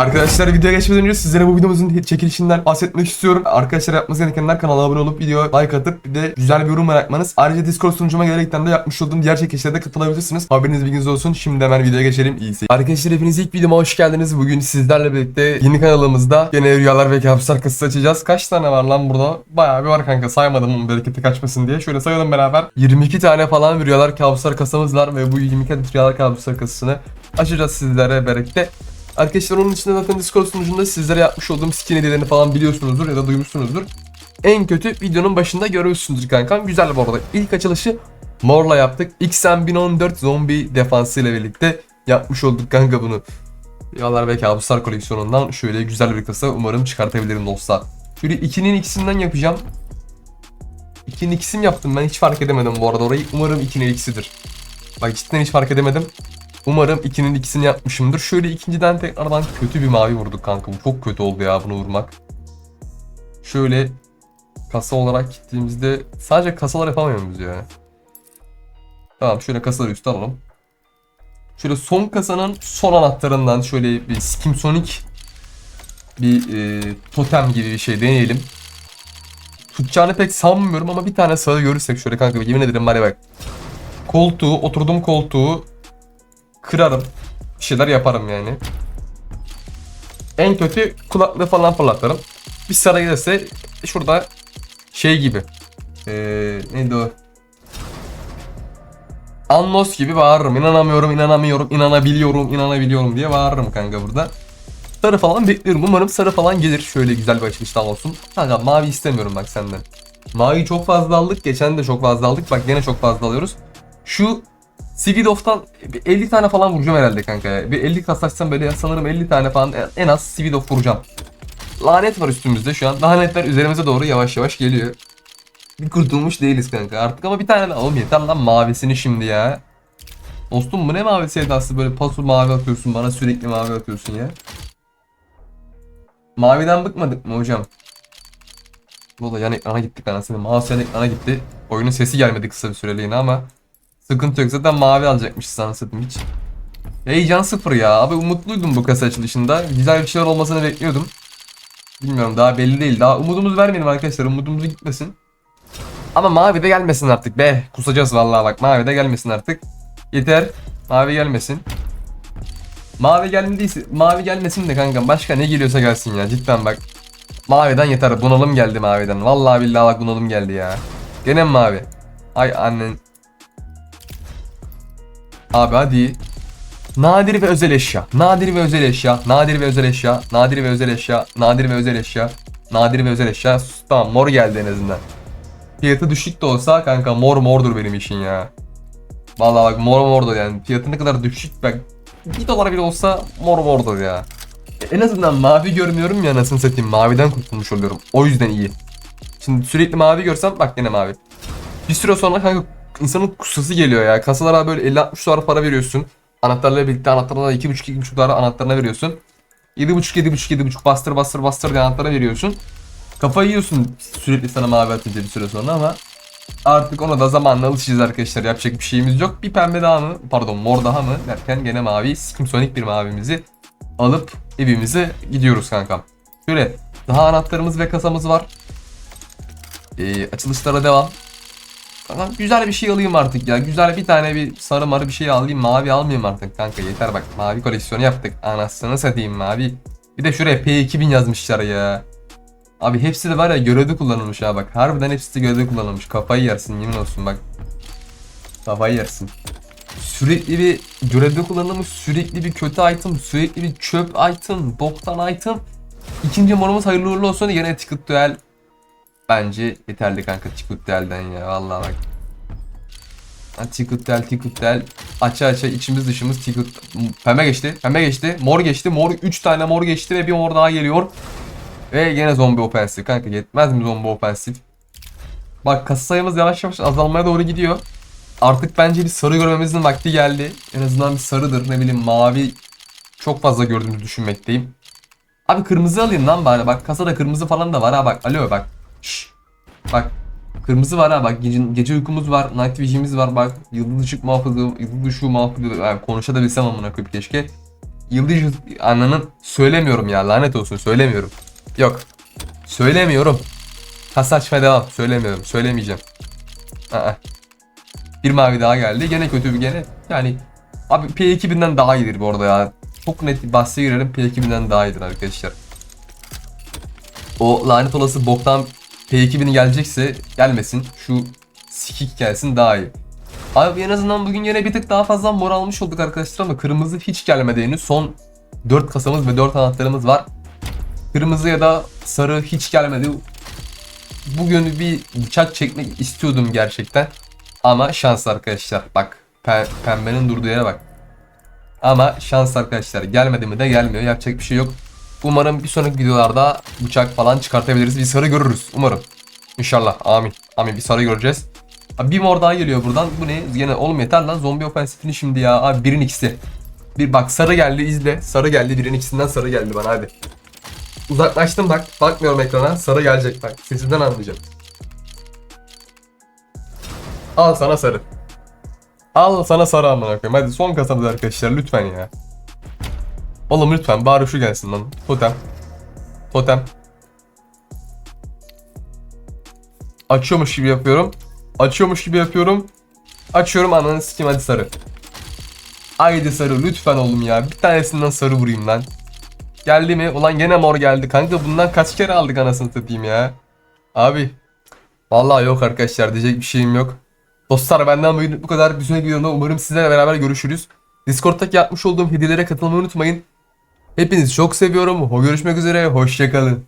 Arkadaşlar videoya geçmeden önce sizlere bu videomuzun çekilişinden bahsetmek istiyorum. Arkadaşlar yapmanız gerekenler kanala abone olup videoya like atıp bir de güzel bir yorum bırakmanız. Ayrıca Discord sunucuma gelerekten de yapmış olduğum diğer çekilişlere de katılabilirsiniz. Haberiniz bilginiz olsun. Şimdi hemen videoya geçelim. İyi. Arkadaşlar hepiniz ilk videoma hoş geldiniz. Bugün sizlerle birlikte yeni kanalımızda gene rüyalar ve kabuslar kasası açacağız. Kaç tane var lan burada? Bayağı bir var kanka saymadım onun bereketi kaçmasın diye. Şöyle sayalım beraber. 22 tane falan rüyalar kabuslar kasamız var ve bu 22 adet rüyalar kabuslar kasasını açacağız sizlere berekte. Arkadaşlar onun içinde zaten Discord sunucunda sizlere yapmış olduğum skin hediyelerini falan biliyorsunuzdur ya da duymuşsunuzdur. En kötü videonun başında görüyorsunuzdur kankam. Güzel bu arada. İlk açılışı Mor'la yaptık. XM 1014 zombi defansı ile birlikte yapmış olduk kanka bunu. Yalar ve kabuslar koleksiyonundan şöyle güzel bir kasa umarım çıkartabilirim dostlar. Şöyle 2'nin ikisinden yapacağım. 2'nin ikisini yaptım ben hiç fark edemedim bu arada orayı. Umarım 2'nin ikisidir. Bak cidden hiç fark edemedim. Umarım 2'nin ikisini yapmışımdır. Şöyle ikinciden tekrardan kötü bir mavi vurduk kanka. Bu çok kötü oldu ya bunu vurmak. Şöyle kasa olarak gittiğimizde sadece kasalar yapamıyor muyuz ya? Tamam şöyle kasaları üstü alalım. Şöyle son kasanın son anahtarından şöyle bir Skim Sonic bir e, totem gibi bir şey deneyelim. Tutacağını pek sanmıyorum ama bir tane sağı görürsek şöyle kanka yemin ederim var ya bak. Koltuğu, oturduğum koltuğu kırarım. Bir şeyler yaparım yani. En kötü kulaklığı falan fırlatırım. Bir sarı gelirse şurada şey gibi. Ee, neydi o? Anlos gibi bağırırım. İnanamıyorum, inanamıyorum, inanabiliyorum, inanabiliyorum diye bağırırım kanka burada. Sarı falan bekliyorum. Umarım sarı falan gelir. Şöyle güzel bir açılış daha olsun. Kanka mavi istemiyorum bak senden. Mavi çok fazla aldık. Geçen de çok fazla aldık. Bak gene çok fazla alıyoruz. Şu Svidov'tan bir 50 tane falan vuracağım herhalde kanka. ya. Bir 50 kasaçsam böyle sanırım 50 tane falan en az Svidov vuracağım. Lanet var üstümüzde şu an. Lanetler üzerimize doğru yavaş yavaş geliyor. Bir kurtulmuş değiliz kanka artık ama bir tane daha oğlum yeter lan mavisini şimdi ya. Dostum bu ne mavi sevdası böyle pasu mavi atıyorsun bana sürekli mavi atıyorsun ya. Maviden bıkmadık mı hocam? Bu da yan ekrana gittik anasını. Mouse yan ekrana gitti. Oyunun sesi gelmedi kısa bir süreliğine ama sıkıntı yok. Zaten mavi alacakmışız anasını hiç. Heyecan sıfır ya. Abi umutluydum bu kasa açılışında. Güzel bir şeyler olmasını bekliyordum. Bilmiyorum daha belli değil. Daha umudumuzu vermeyelim arkadaşlar. Umudumuzu gitmesin. Ama mavi de gelmesin artık be. Kusacağız vallahi bak. Mavi de gelmesin artık. Yeter. Mavi gelmesin. Mavi gelmediyse mavi gelmesin de kanka başka ne geliyorsa gelsin ya cidden bak. Maviden yeter bunalım geldi maviden. Vallahi billahi bak bunalım geldi ya. Gene mavi? Ay annen. Abi hadi. Nadir ve özel eşya. Nadir ve özel eşya. Nadir ve özel eşya. Nadir ve özel eşya. Nadir ve özel eşya. Nadir ve özel eşya. Tamam mor geldi en azından. Fiyatı düşük de olsa kanka mor mordur benim işin ya. Vallahi bak mor mordur yani. Fiyatı ne kadar düşük bak. 1 dolar bile olsa mor mordur ya. E, En azından mavi görmüyorum ya nasıl satayım. Maviden kurtulmuş oluyorum. O yüzden iyi. Şimdi sürekli mavi görsem bak yine mavi. Bir süre sonra kanka insanın kusası geliyor ya. Kasalara böyle 50-60 dolar para veriyorsun. Anahtarlarla birlikte anahtarlara 2,5-2,5 dolar anahtarına veriyorsun. 7,5-7,5-7,5 bastır bastır bastır diye anahtarına veriyorsun. Kafayı yiyorsun sürekli sana mavi atınca bir süre sonra ama artık ona da zamanla alışacağız arkadaşlar. Yapacak bir şeyimiz yok. Bir pembe daha mı? Pardon mor daha mı? Derken gene mavi. Skim Sonic bir mavimizi alıp evimize gidiyoruz kankam. Şöyle daha anahtarımız ve kasamız var. Ee, açılışlara devam. Kankam güzel bir şey alayım artık ya. Güzel bir tane bir sarı marı bir şey alayım. Mavi almayayım artık kanka. Yeter bak. Mavi koleksiyonu yaptık. Anasını satayım mavi. Bir de şuraya P2000 yazmışlar ya. Abi hepsi de var ya görevde kullanılmış ha bak. Harbiden hepsi de görevde kullanılmış. Kafayı yersin yemin olsun bak. Kafayı yersin. Sürekli bir görevde kullanılmış, sürekli bir kötü item, sürekli bir çöp item, boktan item. İkinci morumuz hayırlı uğurlu olsun. Yine Ticket Duel bence yeterli kanka Ticket Duel'den ya vallahi bak. Ticket Duel. Aça aça içimiz dışımız Ticket Pembe geçti, pembe geçti, mor geçti, mor 3 tane mor geçti ve bir mor daha geliyor. Ve yine zombi ofensif kanka yetmez mi zombi ofensif? Bak kasa sayımız yavaş yavaş azalmaya doğru gidiyor. Artık bence bir sarı görmemizin vakti geldi. En azından bir sarıdır ne bileyim mavi çok fazla gördüğümüzü düşünmekteyim. Abi kırmızı alayım lan bari bak kasada kırmızı falan da var ha bak alo bak. Bak kırmızı var ha bak gece, gece uykumuz var night vision'imiz var bak yıldız ışık muhafızı yıldız ışığı muhafızı yani konuşabilsem amına koyup keşke. Yıldız ananın söylemiyorum ya lanet olsun söylemiyorum. Yok. Söylemiyorum. Ha saçma devam. Söylemiyorum. Söylemeyeceğim. Aa. Bir mavi daha geldi. Gene kötü bir gene. Yani abi P2000'den daha iyidir bu arada ya. Çok net bahse girelim. P2000'den daha iyidir arkadaşlar. O lanet olası boktan P2000 gelecekse gelmesin. Şu sikik gelsin daha iyi. Abi en azından bugün yine bir tık daha fazla mor almış olduk arkadaşlar ama kırmızı hiç gelmedi henüz. Son 4 kasamız ve 4 anahtarımız var. Kırmızı ya da sarı hiç gelmedi. Bugün bir bıçak çekmek istiyordum gerçekten. Ama şans arkadaşlar. Bak pe- pembenin durduğu yere bak. Ama şans arkadaşlar. Gelmedi mi de gelmiyor. Yapacak bir şey yok. Umarım bir sonraki videolarda bıçak falan çıkartabiliriz. Bir sarı görürüz. Umarım. İnşallah. Amin. Amin. Bir sarı göreceğiz. Abi bir mor daha geliyor buradan. Bu ne? Yine oğlum yeter lan. Zombi ofensifini şimdi ya. Abi birin ikisi. Bir bak sarı geldi izle. Sarı geldi. Birin ikisinden sarı geldi bana hadi. Uzaklaştım bak. Bakmıyorum ekrana. Sarı gelecek bak. Sesinden anlayacağım. Al sana sarı. Al sana sarı amına koyayım. Hadi son kasamız arkadaşlar lütfen ya. Oğlum lütfen bari şu gelsin lan. Totem. Totem. Açıyormuş gibi yapıyorum. Açıyormuş gibi yapıyorum. Açıyorum ananı sikeyim hadi sarı. Haydi sarı lütfen oğlum ya. Bir tanesinden sarı vurayım lan. Geldi mi? Ulan gene mor geldi. Kanka bundan kaç kere aldık anasını satayım ya. Abi. Vallahi yok arkadaşlar diyecek bir şeyim yok. Dostlar benden bu kadar. Bir sonraki videomda umarım sizlerle beraber görüşürüz. Discord'daki yapmış olduğum hediyelere katılmayı unutmayın. Hepinizi çok seviyorum. Görüşmek üzere. Hoşçakalın.